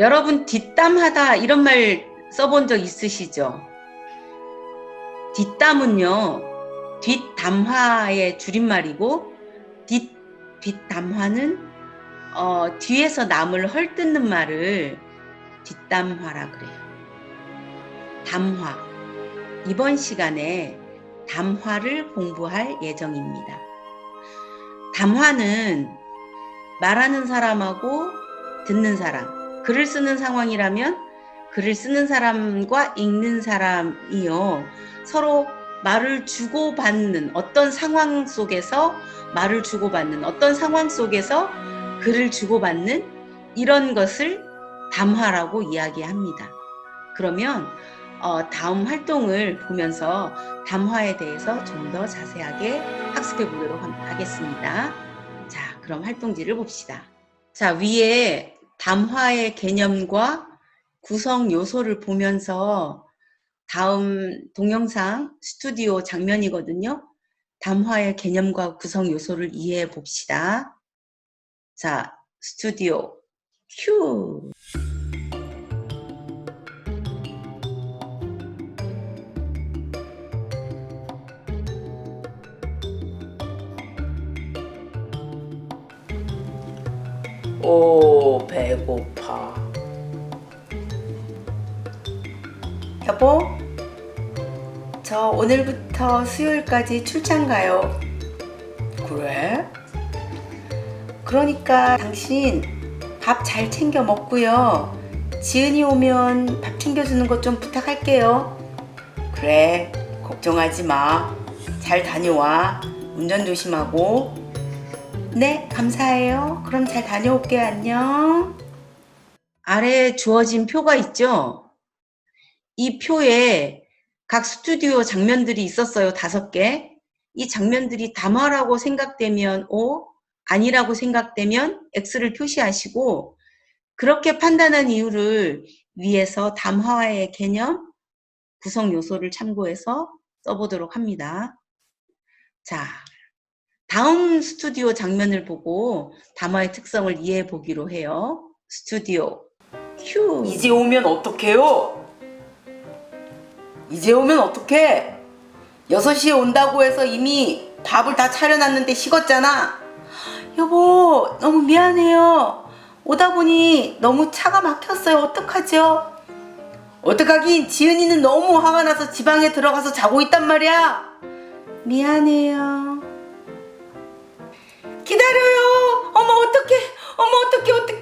여러분 뒷담하다 이런 말 써본 적 있으시죠? 뒷담은요 뒷담화의 줄임말이고 뒷 뒷담화는 어, 뒤에서 남을 헐뜯는 말을 뒷담화라 그래요. 담화 이번 시간에 담화를 공부할 예정입니다. 담화는 말하는 사람하고 듣는 사람, 글을 쓰는 상황이라면 글을 쓰는 사람과 읽는 사람이요. 서로 말을 주고받는 어떤 상황 속에서 말을 주고받는 어떤 상황 속에서 글을 주고받는 이런 것을 담화라고 이야기합니다. 그러면 어, 다음 활동을 보면서 담화에 대해서 좀 더 자세하게 학습해 보도록 함- 하겠습니다. 자, 그럼 활동지를 봅시다. 자, 위에 담화의 개념과 구성 요소를 보면서 다음 동영상 스튜디오 장면이거든요. 담화의 개념과 구성 요소를 이해해 봅시다. 자, 스튜디오 큐. 오, 배고파. 여보, 저 오늘부터 수요일까지 출장 가요. 그래? 그러니까 당신 밥 잘 챙겨 먹고요. 지은이 오면 밥 챙겨주는 것 좀 부탁할게요. 그래, 걱정하지 마. 잘 다녀와. 운전 조심하고. 네, 감사해요. 그럼 잘 다녀올게요. 안녕. 아래에 주어진 표가 있죠? 이 표에 각 스튜디오 장면들이 있었어요. 다섯 개. 이 장면들이 담화라고 생각되면 O, 아니라고 생각되면 X를 표시하시고 그렇게 판단한 이유를 위에서 담화의 개념, 구성 요소를 참고해서 써보도록 합니다. 자, 다음 스튜디오 장면을 보고 담화의 특성을 이해해 보기로 해요. 스튜디오 큐. 이제 오면 어떡해요? 이제 오면 어떡해? 6시에 온다고 해서 이미 밥을 다 차려놨는데 식었잖아. 여보, 너무 미안해요. 오다 보니 너무 차가 막혔어요. 어떡하죠? 어떡하긴 지은이는 너무 화가 나서 지방에 들어가서 자고 있단 말이야. 미안해요. 기다려요. 어머 어떡해. 어머 어떡해 어떡해.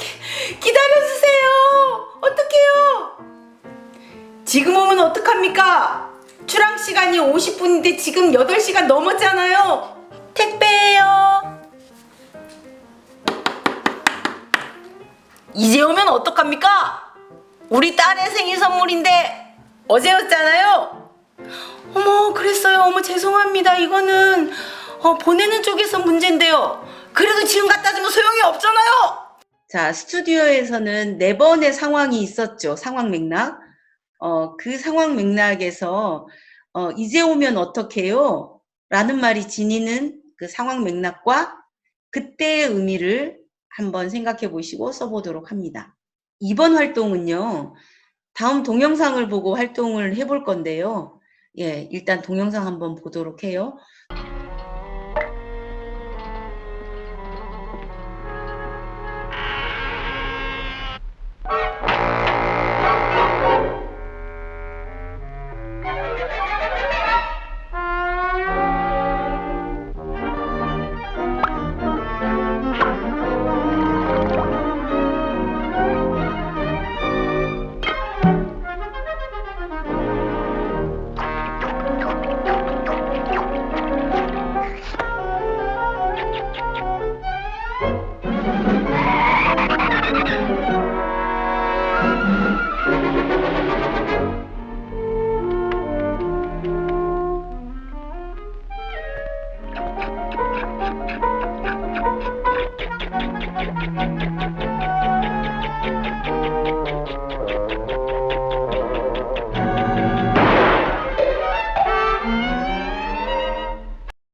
기다려주세요. 어떡해요. 지금 오면 어떡합니까? 출항 시간이 50분인데 지금 8시간 넘었잖아요. 택배예요. 이제 오면 어떡합니까? 우리 딸의 생일 선물인데 어제였잖아요. 어머 그랬어요. 어머 죄송합니다. 이거는 어, 보내는 쪽에서 문제인데요. 그래도 지금 갖다 주면 소용이 없잖아요. 자, 스튜디오에서는 네 번의 상황이 있었죠. 상황 맥락. 어, 그 상황 맥락에서 어, 이제 오면 어떡해요? 라는 말이 지니는 그 상황 맥락과 그때의 의미를 한번 생각해 보시고 써보도록 합니다. 이번 활동은요, 다음 동영상을 보고 활동을 해볼 건데요. 예, 일단 동영상 한번 보도록 해요.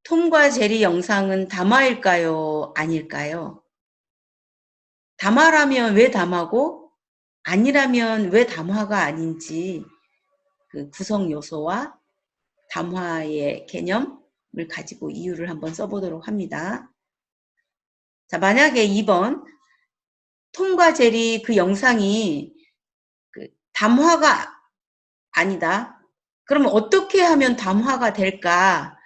톰과 제리 영상은 담화일까요? 아닐까요? 담화라면 왜 담화고 아니라면 왜 담화가 아닌지 그 구성 요소와 담화의 개념을 가지고 이유를 한번 써보도록 합니다. 자, 만약에 2번 톰과 제리 그 영상이 그 담화가 아니다. 그러면 어떻게 하면 담화가 될까?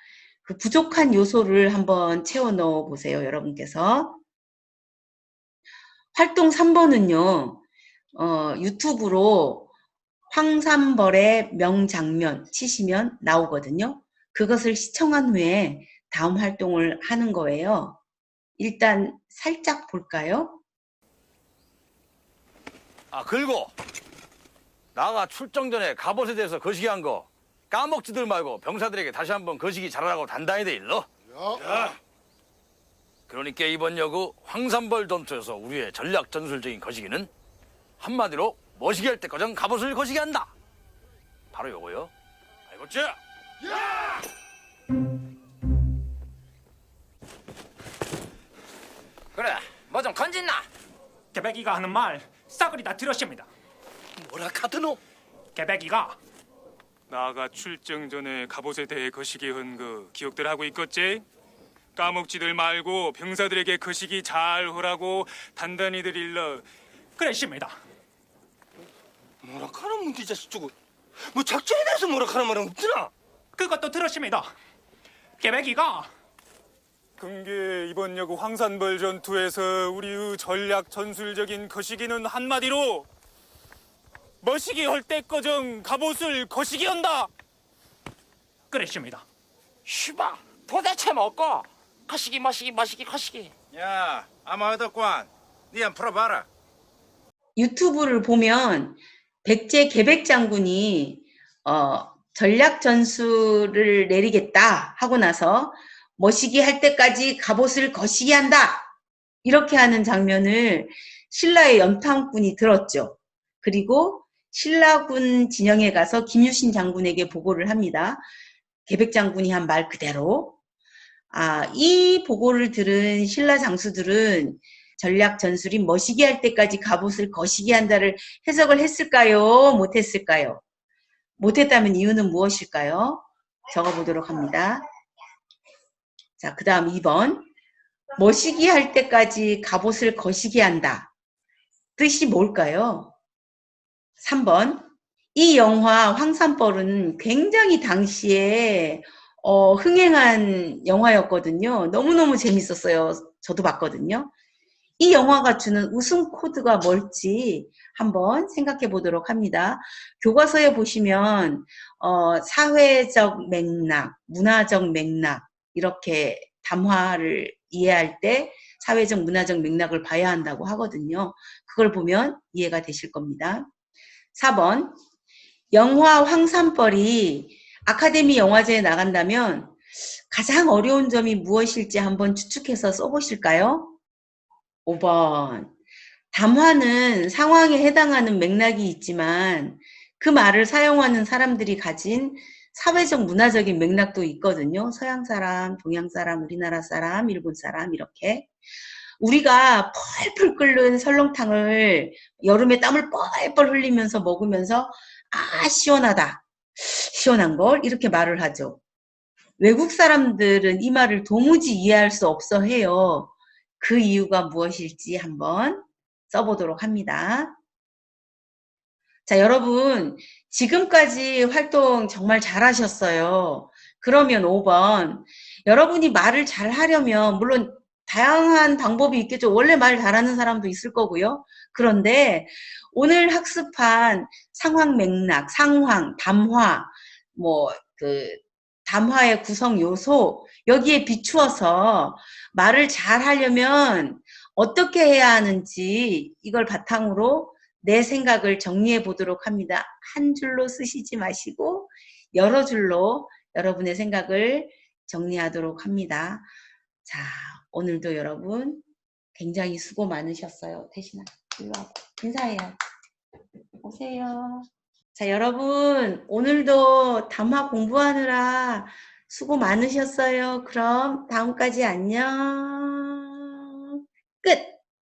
그 부족한 요소를 한번 채워 넣어 보세요, 여러분께서. 활동 3번은요, 어, 유튜브로 황산벌의 명장면 치시면 나오거든요. 그것을 시청한 후에 다음 활동을 하는 거예요. 일단 살짝 볼까요? 아 그리고 나가 출정 전에 갑옷에 대해서 거시기한 거 까먹지들 말고 병사들에게 다시 한번 거시기 잘하라고 단단히 돼 일러. 야. 그러니까 이번 여구 황산벌 전투에서 우리의 전략 전술적인 거시기는 한마디로 머시기 할때 거정 갑옷을 거시기 한다. 바로 요거요. 알겠지? 그 좀 건진나 개백이가 하는 말 싸그리 다 들었습니다. 뭐라 카드노? 개백이가 나가 출정 전에 갑옷에 대해 거시기 한거 기억들 하고 있겠지? 까먹지들 말고 병사들에게 거시기 잘 하라고 단단히들 일러 그랬습니다. 뭐라 카는 문디 자식 주고 뭐 작전에 대해서 뭐라 카는 말은 없더나 그것도 들었습니다. 개백이가 근게 이번 여구 황산벌 전투에서 우리의 전략 전술적인 거시기는 한마디로 머시기 할때 거정 갑옷을 거시기 한다. 그랬습니다. 씨바 도대체 먹고 거시기 마시기 마시기 거시기 야, 아마 얻었관. 니한 풀어봐라. 유튜브를 보면 백제 계백 장군이 어, 전략 전술을 내리겠다 하고 나서 머시기 할 때까지 갑옷을 거시기 한다 이렇게 하는 장면을 신라의 연탄군이 들었죠. 그리고 신라군 진영에 가서 김유신 장군에게 보고를 합니다. 계백 장군이 한 말 그대로. 아, 이 보고를 들은 신라 장수들은 전략 전술이 머시기 할 때까지 갑옷을 거시기 한다를 해석을 했을까요? 못했을까요? 못했다면 이유는 무엇일까요? 적어보도록 합니다. 자, 그 다음 2번. 머시기 할 때까지 갑옷을 거시기 한다. 뜻이 뭘까요? 3번. 이 영화 황산벌은 굉장히 당시에 어, 흥행한 영화였거든요. 너무너무 재밌었어요. 저도 봤거든요. 이 영화가 주는 웃음 코드가 뭘지 한번 생각해 보도록 합니다. 교과서에 보시면 어, 사회적 맥락, 문화적 맥락 이렇게 담화를 이해할 때 사회적 문화적 맥락을 봐야 한다고 하거든요. 그걸 보면 이해가 되실 겁니다. 4번 영화 황산벌이 아카데미 영화제에 나간다면 가장 어려운 점이 무엇일지 한번 추측해서 써보실까요? 5번. 담화는 상황에 해당하는 맥락이 있지만 그 말을 사용하는 사람들이 가진 사회적 문화적인 맥락도 있거든요. 서양 사람, 동양 사람, 우리나라 사람, 일본 사람 이렇게. 우리가 펄펄 끓는 설렁탕을 여름에 땀을 뻘뻘 흘리면서 먹으면서 아 시원하다. 시원한 걸 이렇게 말을 하죠. 외국 사람들은 이 말을 도무지 이해할 수 없어 해요. 그 이유가 무엇일지 한번 써보도록 합니다. 자, 여러분, 지금까지 활동 정말 잘하셨어요. 그러면 5번. 여러분이 말을 잘 하려면, 물론 다양한 방법이 있겠죠. 원래 말 잘하는 사람도 있을 거고요. 그런데 오늘 학습한 상황 맥락, 상황, 담화, 뭐, 그, 담화의 구성 요소, 여기에 비추어서 말을 잘 하려면 어떻게 해야 하는지 이걸 바탕으로 내 생각을 정리해 보도록 합니다. 한 줄로 쓰시지 마시고 여러 줄로 여러분의 생각을 정리하도록 합니다. 자, 오늘도 여러분 굉장히 수고 많으셨어요. 대신아, 일로 와 인사해요. 오세요. 자, 여러분 오늘도 담화 공부하느라 수고 많으셨어요. 그럼 다음까지 안녕. 끝.